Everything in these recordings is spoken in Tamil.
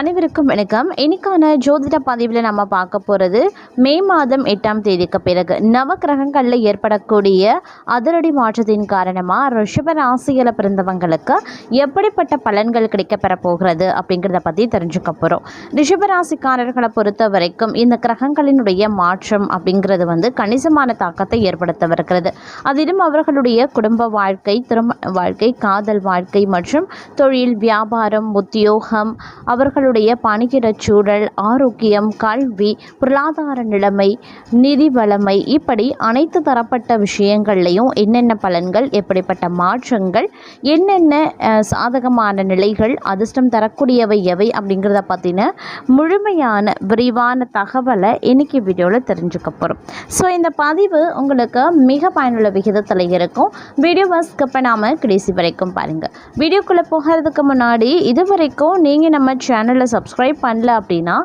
அனைவருக்கும் வணக்கம். இன்னைக்கான ஜோதிட பதிவில் நம்ம பார்க்க போகிறது மே மாதம் எட்டாம் தேதிக்கு பிறகு நவக்கிரகங்களில் ஏற்படக்கூடிய அதிரடி மாற்றத்தின் காரணமாக ரிஷப ராசியில் பிறந்தவங்களுக்கு எப்படிப்பட்ட பலன்கள் கிடைக்கப்பெற போகிறது அப்படிங்கிறத பற்றி தெரிஞ்சுக்க போகிறோம் ரிஷப ராசிக்காரர்களை பொறுத்த வரைக்கும் இந்த கிரகங்களினுடைய மாற்றம் அப்படிங்கிறது வந்து கணிசமான தாக்கத்தை ஏற்படுத்த வருகிறது அதிலும் அவர்களுடைய குடும்ப வாழ்க்கை திருமண வாழ்க்கை காதல் வாழ்க்கை மற்றும் தொழில் வியாபாரம் உத்தியோகம் அவர்களுடைய பணியிடச் சூழல் ஆரோக்கியம் கல்வி பொருளாதார நிலைமை நிதி வளமை இப்படி அனைத்து தரப்பட்ட விஷயங்கள்லையும் என்னென்ன பலன்கள் எப்படிப்பட்ட மாற்றங்கள் என்னென்ன சாதகமான நிலைகள் அதிர்ஷ்டம் தரக்கூடியவை எவை அப்படிங்கிறத பற்றின முழுமையான விரிவான தகவலை இன்னைக்கு வீடியோவில் தெரிஞ்சுக்க போகிறோம் ஸோ இந்த பதிவு உங்களுக்கு மிக பயனுள்ள விகிதத்தில் இருக்கும். வீடியோவை ஸ்கிப் பண்ணாமல் கடைசி வரைக்கும் பாருங்கள் வீடியோக்குள்ளே போகிறதுக்கு முன்னாடி இது வரைக்கும் நீங்கள் நம்ம சேனல் சப்ஸ்கிரைப் பண்ணல அப்படின்னா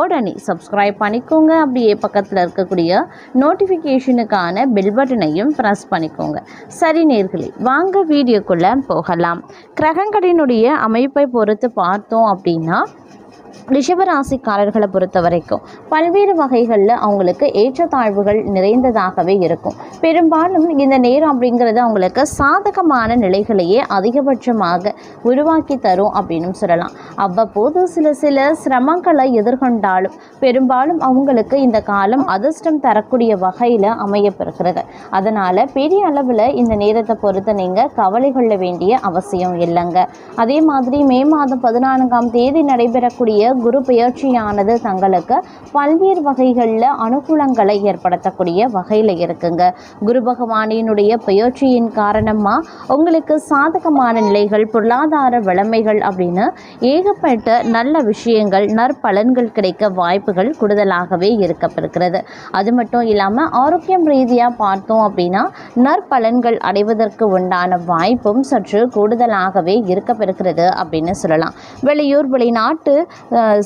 உடனே சப்ஸ்கிரைப் பண்ணிக்கோங்க. அப்படியே பக்கத்தில் இருக்கக்கூடிய நோட்டிஃபிகேஷனுக்கான பெல் பட்டனையும் ப்ரெஸ் பண்ணிக்கோங்க. சரி நேர்களே வாங்க வீடியோக்குள்ளே போகலாம். கிரகங்களினுடைய அமைப்பை பொறுத்து பார்த்தோம் அப்படின்னா ரிஷபராசிக்காரர்களை பொறுத்த வரைக்கும் பல்வேறு வகைகளில் அவங்களுக்கு ஏற்றத்தாழ்வுகள் நிறைந்ததாகவே இருக்கும். பெரும்பாலும் இந்த நேரம் அப்படிங்கிறது அவங்களுக்கு சாதகமான நிலைகளையே அதிகபட்சமாக உருவாக்கி தரும் அப்படின்னு சொல்லலாம். அவ்வப்போது சில சில சிரமங்களை எதிர்கொண்டாலும் பெரும்பாலும் அவங்களுக்கு இந்த காலம் அதிர்ஷ்டம் தரக்கூடிய வகையில் அமையப்பெறுகிறது. அதனால் பெரிய அளவில் இந்த நேரத்தை பொறுத்து நீங்கள் கவலை கொள்ள வேண்டிய அவசியம் இல்லைங்க. அதே மாதிரி மே மாதம் பதினான்காம் தேதி நடைபெறக்கூடிய குரு பெயர்ச்சியானது தங்களுக்கு பல்வேறு வகைகளில் அனுகூலங்களை ஏற்படுத்தக்கூடிய வகையில் இருக்குங்க. குரு பகவானினுடைய பெயர்ச்சியின் காரணமாக உங்களுக்கு சாதகமான நிலைகள் பொருளாதார வளமைகள் அப்படின்னு ஏகப்பட்ட நல்ல விஷயங்கள் நற்பலன்கள் கிடைக்க வாய்ப்புகள் கூடுதலாகவே இருக்கப்பெறுகிறது அது மட்டும் இல்லாமல் ஆரோக்கியம் ரீதியாக பார்த்தோம் அப்படின்னா நற்பலன்கள் அடைவதற்கு உண்டான வாய்ப்பும் சற்று கூடுதலாகவே இருக்கப்பெறுகிறது அப்படின்னு சொல்லலாம். வெளியூர் வெளிநாட்டு 呃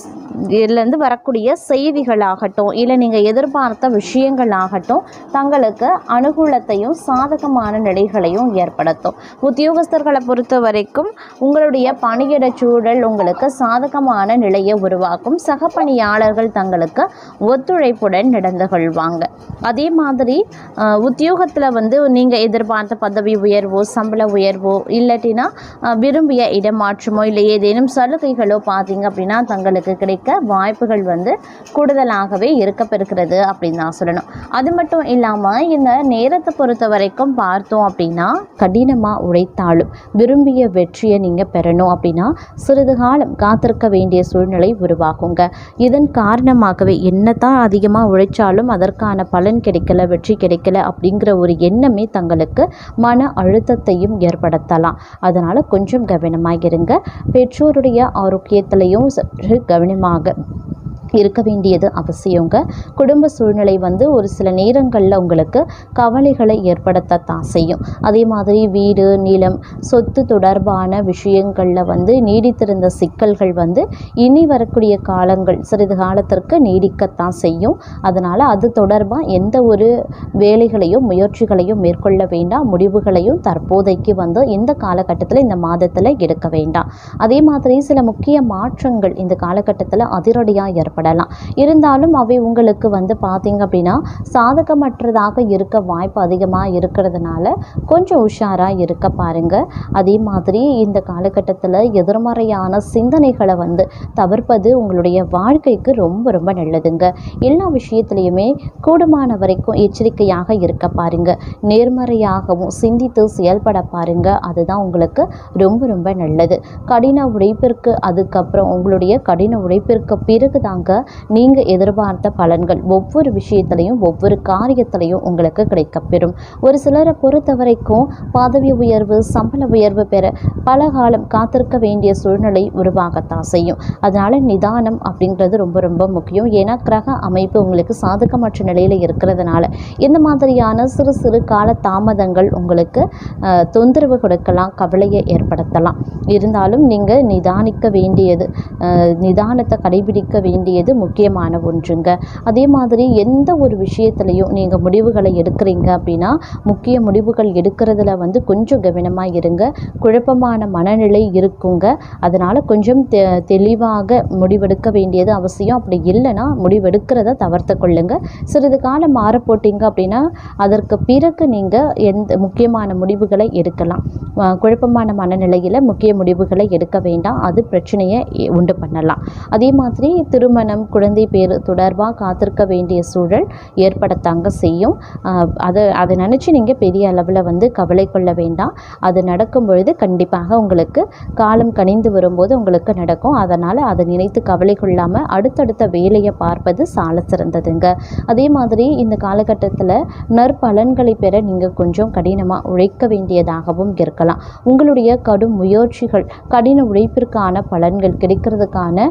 இதுலேருந்து வரக்கூடிய செய்திகளாகட்டும் இல்லை நீங்கள் எதிர்பார்த்த விஷயங்களாகட்டும் தங்களுக்கு அனுகூலத்தையும் சாதகமான நிலைகளையும் ஏற்படுத்தும். உத்தியோகஸ்தர்களை பொறுத்த வரைக்கும் உங்களுடைய பணியிட சூழல் உங்களுக்கு சாதகமான நிலையை உருவாக்கும். சக பணியாளர்கள் தங்களுக்கு ஒத்துழைப்புடன் நடந்து கொள்வாங்க. அதே மாதிரி உத்தியோகத்தில் வந்து நீங்கள் எதிர்பார்த்த பதவி உயர்வோ சம்பள உயர்வோ இல்லாட்டினா விரும்பிய இடமாற்றமோ இல்லை ஏதேனும் சலுகைகளோ பார்த்தீங்க அப்படின்னா தங்களுக்கு கிடைக்க வாய்ப்புகள் வந்து கூடுதலாகவே இருக்கப்பெறுகிறது அப்படின்னு தான் சொல்லணும். அது மட்டும் இல்லாமல் இந்த நேரத்தை பொறுத்த வரைக்கும் பார்த்தோம் அப்படின்னா கடினமாக உழைத்தாலும் விரும்பிய வெற்றியை நீங்கள் பெறணும் அப்படின்னா சிறிது காலம் காத்திருக்க வேண்டிய சூழ்நிலை உருவாகுங்க. இதன் காரணமாகவே என்னதான் அதிகமாக உழைச்சாலும் அதற்கான பலன் கிடைக்கல வெற்றி கிடைக்கல அப்படிங்கிற ஒரு எண்ணமே தங்களுக்கு மன அழுத்தத்தையும் ஏற்படுத்தலாம். அதனால் கொஞ்சம் கவனமாக இருங்க. பெற்றோருடைய ஆரோக்கியத்திலையும் சற்று கவனமாக ஆக இருக்க வேண்டியது அவசியங்க. குடும்ப சூழ்நிலை வந்து ஒரு சில நேரங்களில் உங்களுக்கு கவலைகளை ஏற்படுத்தத்தான் செய்யும். அதே மாதிரி வீடு நிலம் சொத்து தொடர்பான விஷயங்களில் வந்து நீடித்திருந்த சிக்கல்கள் வந்து இனி வரக்கூடிய காலங்கள் சிறிது காலத்திற்கு நீடிக்கத்தான் செய்யும். அதனால் அது தொடர்பாக எந்த ஒரு வேலைகளையும் முயற்சிகளையும் மேற்கொள்ள வேண்டாம். முடிவுகளையும் தற்போதைக்கு வந்து இந்த காலகட்டத்தில் இந்த மாதத்தில் எடுக்க வேண்டாம். அதே மாதிரி சில முக்கிய மாற்றங்கள் இந்த காலகட்டத்தில் அதிரடியாக சாப்பிடலாம் இருந்தாலும் அவை உங்களுக்கு வந்து பார்த்தீங்க அப்படின்னா சாதகமற்றதாக இருக்க வாய்ப்பு அதிகமாக இருக்கிறதுனால கொஞ்சம் உஷாராக இருக்க பாருங்க. அதே மாதிரி இந்த காலகட்டத்தில் எதிர்மறையான சிந்தனைகளை வந்து தவிர்ப்பது உங்களுடைய வாழ்க்கைக்கு ரொம்ப ரொம்ப நல்லதுங்க. எல்லா விஷயத்துலையுமே கூடுமான வரைக்கும் எச்சரிக்கையாக இருக்க பாருங்க. நேர்மறையாகவும் சிந்தித்து செயல்பட பாருங்கள் அதுதான் உங்களுக்கு ரொம்ப ரொம்ப நல்லது. கடின உழைப்பிற்கு அதுக்கப்புறம் உங்களுடைய கடின உழைப்பிற்கு பிறகு தாங்க நீங்கள் எதிர்பார்த்த பலன்கள் ஒவ்வொரு விஷயத்திலையும் ஒவ்வொரு காரியத்திலையும் உங்களுக்கு கிடைக்கப்பெறும். ஒரு சிலரை பொறுத்த வரைக்கும் பதவி உயர்வு சம்பள உயர்வு பெற பல காலம் காத்திருக்க வேண்டிய சூழ்நிலை உருவாகத்தான் செய்யும். அதனால் நிதானம் அப்படிங்கிறது ரொம்ப ரொம்ப முக்கியம். ஏன்னா கிரக அமைப்பு உங்களுக்கு சாதகமற்ற நிலையில் இருக்கிறதுனால இந்த மாதிரியான சிறு சிறு கால தாமதங்கள் உங்களுக்கு தொந்தரவு கொடுக்கலாம் கவலையை ஏற்படுத்தலாம். இருந்தாலும் நீங்கள் நிதானிக்க வேண்டியது நிதானத்தை கடைபிடிக்க வேண்டியது வேண்டியது முக்கியமான ஒன்றுங்க? அதே மாதிரி எந்த ஒரு விஷயத்துலையும் நீங்கள் முடிவுகளை எடுக்கிறீங்க அப்படின்னா முக்கிய முடிவுகள் எடுக்கிறதுல வந்து கொஞ்சம் கவனமாக இருங்க. குழப்பமான மனநிலை இருக்குங்க. அதனால் கொஞ்சம் தெ தெளிவாக முடிவெடுக்க வேண்டியது அவசியம். அப்படி இல்லைன்னா முடிவெடுக்கிறத தவிர்த்து கொள்ளுங்க. சிறிது காலம் மாற போட்டீங்க அப்படின்னா அதற்கு பிறகு நீங்கள் எந்த முக்கியமான முடிவுகளை எடுக்கலாம். குழப்பமான மனநிலையில் முக்கிய முடிவுகளை எடுக்க வேண்டாம். அது பிரச்சனையை உண்டு பண்ணலாம். அதே மாதிரி திருமணம் குழந்தை பேர் தொடர்பாக காத்திருக்க வேண்டிய சூழல் ஏற்படத்தாங்க செய்யும். அதை அதை நினச்சி நீங்கள் பெரிய அளவில் வந்து கவலை கொள்ள வேண்டாம். அது நடக்கும் பொழுது கண்டிப்பாக உங்களுக்கு காலம் கனிந்து வரும்போது உங்களுக்கு நடக்கும். அதனால் அதை நினைத்து கவலை கொள்ளாமல் அடுத்தடுத்த வேலையை பார்ப்பது சால சிறந்ததுங்க. அதே மாதிரி இந்த காலகட்டத்தில் நற்பலன்களை பெற நீங்கள் கொஞ்சம் கடினமாக உழைக்க வேண்டியதாகவும் இருக்கலாம். உங்களுடைய கடும் முயற்சிகள் கடின உழைப்பிற்கான பலன்கள் கிடைக்கிறதுக்கான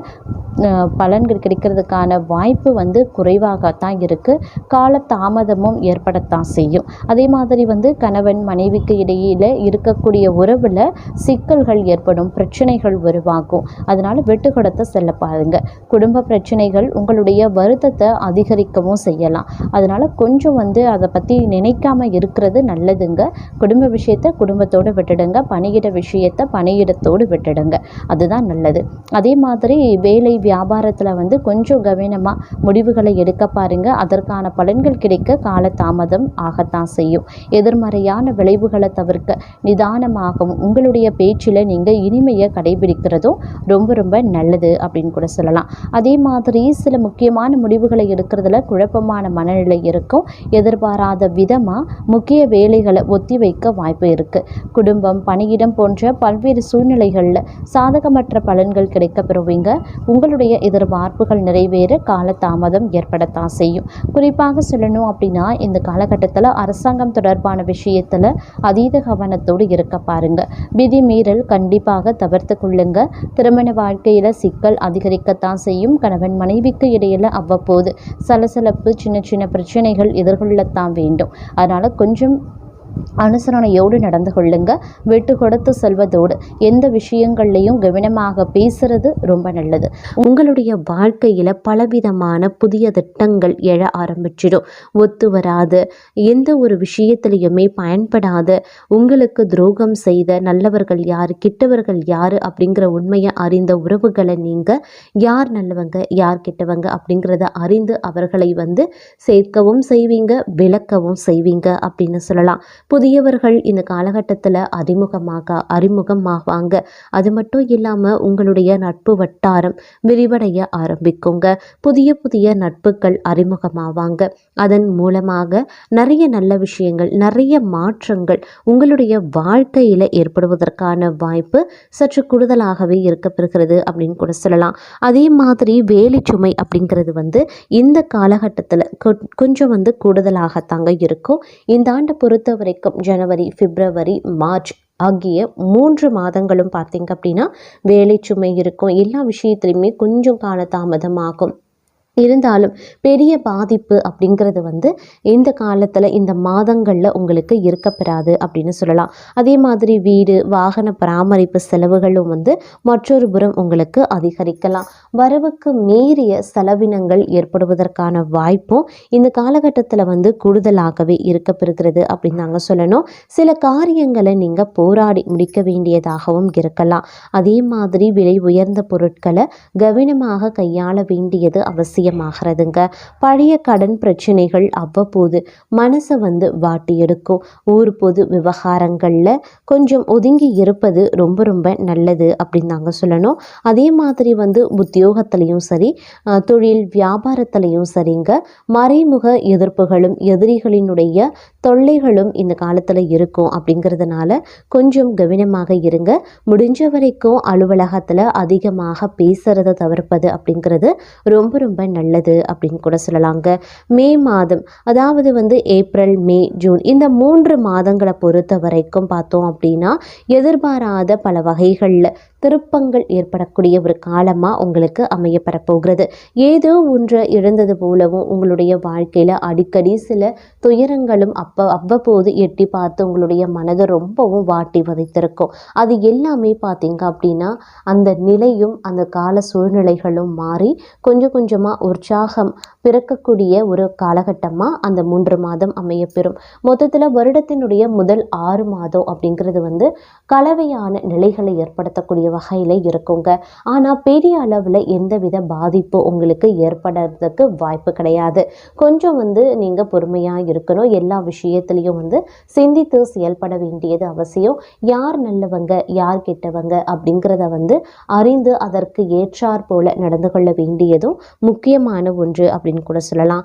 பலன்கள் கிடைக்கிறதுக்கான வாய்ப்பு வந்து குறைவாகத்தான் இருக்குது கால தாமதமும் ஏற்படத்தான் செய்யும். அதே மாதிரி வந்து கணவன் மனைவிக்கு இடையில இருக்கக்கூடிய உறவில் சிக்கல்கள் ஏற்படும் பிரச்சனைகள் உருவாகும். அதனால் வெட்டுக்கடத்தை செல்ல பாருங்க. குடும்ப பிரச்சனைகள் உங்களுடைய வருத்தத்தை அதிகரிக்கவும் செய்யலாம். அதனால் கொஞ்சம் வந்து அதை பற்றி நினைக்காம இருக்கிறது நல்லதுங்க. குடும்ப விஷயத்தை குடும்பத்தோடு விட்டுடுங்க. பணியிட விஷயத்தை பணியிடத்தோடு விட்டுடுங்க. அதுதான் நல்லது. அதே மாதிரி வேலை வியாபாரத்தில் வந்து கொஞ்சம் கவனமாக முடிவுகளை எடுக்க பாருங்க. அதற்கான பலன்கள் கிடைக்க கால தாமதம் ஆகத்தான் செய்யும். எதிர்மறையான விளைவுகளை தவிர்க்க நிதானமாகவும் உங்களுடைய பேச்சில் நீங்கள் இனிமையை கடைபிடிக்கிறதும் ரொம்ப ரொம்ப நல்லது அப்படின்னு கூட சொல்லலாம். அதே மாதிரி சில முக்கியமான முடிவுகளை எடுக்கிறதுல குழப்பமான மனநிலை இருக்கும். எதிர்பாராத விதமாக முக்கிய வேலைகளை ஒத்தி வைக்க வாய்ப்பு இருக்குது குடும்பம் பணியிடம் போன்ற பல்வேறு சூழ்நிலைகளில் சாதகமற்ற பலன்கள் கிடைக்க பெறுவீங்க உங்களுடைய எதிர்பார்ப்புகள் நிறைவேற காலதாமதம் ஏற்படத்தான் செய்யும். குறிப்பாக சொல்லணும் அப்படின்னா இந்த காலகட்டத்தில் அரசாங்கம் தொடர்பான விஷயத்தில் அதீத கவனத்தோடு இருக்க பாருங்க. விதி மீறல் கண்டிப்பாக தவிர்த்து கொள்ளுங்க. திருமண வாழ்க்கையில் சிக்கல் அதிகரிக்கத்தான் செய்யும். கணவன் மனைவிக்கு இடையில் அவ்வப்போது சலசலப்பு சின்ன சின்ன பிரச்சனைகள் எதிர்கொள்ளத்தான் வேண்டும். அதனால் கொஞ்சம் அனுசரணையோடு நடந்து கொள்ளுங்க. விட்டு கொடுத்து செல்வதோடு எந்த விஷயங்கள்லையும் கவனமாக பேசுறது ரொம்ப நல்லது. உங்களுடைய வாழ்க்கையில் பலவிதமான புதிய திட்டங்கள் எழ ஆரம்பிச்சிடும். ஒத்து வராது. எந்த ஒரு விஷயத்திலையுமே பயன்படாத. உங்களுக்கு துரோகம் செய்த நல்லவர்கள் யார் கிட்டவர்கள் யார் அப்படிங்கிற உண்மையை அறிந்த உறவுகளை நீங்கள் யார் நல்லவங்க யார் கிட்டவங்க அப்படிங்கிறத அறிந்து அவர்களை வந்து சேர்க்கவும் செய்வீங்க விளக்கவும் செய்வீங்க அப்படின்னு சொல்லலாம். புதியவர்கள் இந்த காலகட்டத்தில் அறிமுகமாக அறிமுகமாவாங்க. அது மட்டும் இல்லாமல் உங்களுடைய நட்பு வட்டாரம் விரிவடைய ஆரம்பிக்குங்க. புதிய புதிய நட்புகள் அறிமுகமாவாங்க. அதன் மூலமாக நிறைய நல்ல விஷயங்கள் நிறைய மாற்றங்கள் உங்களுடைய வாழ்க்கையில் ஏற்படுவதற்கான வாய்ப்பு சற்று கூடுதலாகவே இருக்கப்பெறுகிறது அப்படின்னு கூட சொல்லலாம். அதே மாதிரி வேலை சுமை அப்படிங்கிறது வந்து இந்த காலகட்டத்தில் கொஞ்சம் வந்து கூடுதலாகத்தாங்க இருக்கும். இந்த ஆண்டை பொறுத்த வரைக்கும் ஜனவரி பிப்ரவரி மார்ச் ஆகிய மூன்று மாதங்களும் பார்த்தீங்க அப்படின்னா வேலை சுமை இருக்கும். எல்லா விஷயத்துலையுமே கொஞ்சம் காலதாமதமாகும். இருந்தாலும் பெரிய பாதிப்பு அப்படிங்கிறது வந்து இந்த காலத்தில் இந்த மாதங்களில் உங்களுக்கு இருக்கப்பெறாது அப்படின்னு சொல்லலாம். அதே மாதிரி வீடு வாகன பராமரிப்பு செலவுகளும் வந்து மற்றொரு புறம் உங்களுக்கு அதிகரிக்கலாம். வரவுக்கு மீறிய செலவினங்கள் ஏற்படுவதற்கான வாய்ப்பும் இந்த காலகட்டத்தில் வந்து கூடுதலாகவே இருக்கப்பெறுகிறது அப்படின்னு நாங்கள் சொல்லணும். சில காரியங்களை நீங்கள் போராடி முடிக்க வேண்டியதாகவும் இருக்கலாம். அதே மாதிரி விலை உயர்ந்த பொருட்களை கவனமாக கையாள வேண்டியது அவசியம். அதிகமாகிறதுங்க பழைய கடன் பிரச்சனைகள் அவ்வப்போது மனசை வந்து வாட்டி எடுக்கும் ஊர் பொது விவகாரங்களில் கொஞ்சம் ஒதுங்கி இருப்பது ரொம்ப ரொம்ப நல்லது அப்படின்னு நாங்கள் சொல்லணும். அதே மாதிரி வந்து உத்தியோகத்துலேயும் சரி தொழில் வியாபாரத்துலேயும் சரிங்க. மறைமுக எதிர்ப்புகளும் எதிரிகளினுடைய தொல்லைகளும் இந்த காலத்தில் இருக்கும் அப்படிங்கிறதுனால கொஞ்சம் கவனமாக இருங்க. முடிஞ்ச வரைக்கும் அலுவலகத்தில் அதிகமாக பேசுகிறத தவிர்ப்பது அப்படிங்கிறது ரொம்ப ரொம்ப நல்லது அப்படின்னு கூட சொல்லலாங்க. மே மாதம் அதாவது வந்து ஏப்ரல் மே ஜூன் இந்த மூன்று மாதங்களை பொறுத்த வரைக்கும் பார்த்தோம் அப்படின்னா எதிர்பாராத பல வகைகளில் திருப்பங்கள் ஏற்படக்கூடிய ஒரு காலமாக உங்களுக்கு அமையப்பெறப்போகிறது. ஏதோ ஒன்று இழந்தது போலவும் உங்களுடைய வாழ்க்கையில் அடிக்கடி சில துயரங்களும் அப்போ அவ்வப்போது எட்டி பார்த்து உங்களுடைய மனதை ரொம்பவும் வாட்டி வதைத்திருக்கும். அது எல்லாமே பார்த்தீங்க அப்படின்னா அந்த நிலையும் அந்த கால சூழ்நிலைகளும் மாறி கொஞ்சம் கொஞ்சமாக உற்சாகம் பிறக்கக்கூடிய ஒரு காலகட்டமாக அந்த மூன்று மாதம் அமையப்பெறும். மொத்தத்தில் வருடத்தினுடைய முதல் ஆறு மாதம் அப்படிங்கிறது வந்து கலவையான நிலைகளை ஏற்படுத்தக்கூடிய வகையில் இருக்குங்க. ஆனால் பெரிய அளவில் எந்தவித பாதிப்பு உங்களுக்கு ஏற்படுறதுக்கு வாய்ப்பு கிடையாது. கொஞ்சம் வந்து நீங்கள் பொறுமையாக இருக்கணும். எல்லா விஷயத்துலேயும் வந்து சிந்தித்து செயல்பட வேண்டியது அவசியம். யார் நல்லவங்க யார் கெட்டவங்க அப்படிங்கிறத வந்து அறிந்து அதற்கு ஏற்றாற் போல நடந்து கொள்ள வேண்டியதும் முக்கியமான ஒன்று அப்படின்னு கூட சொல்லலாம்.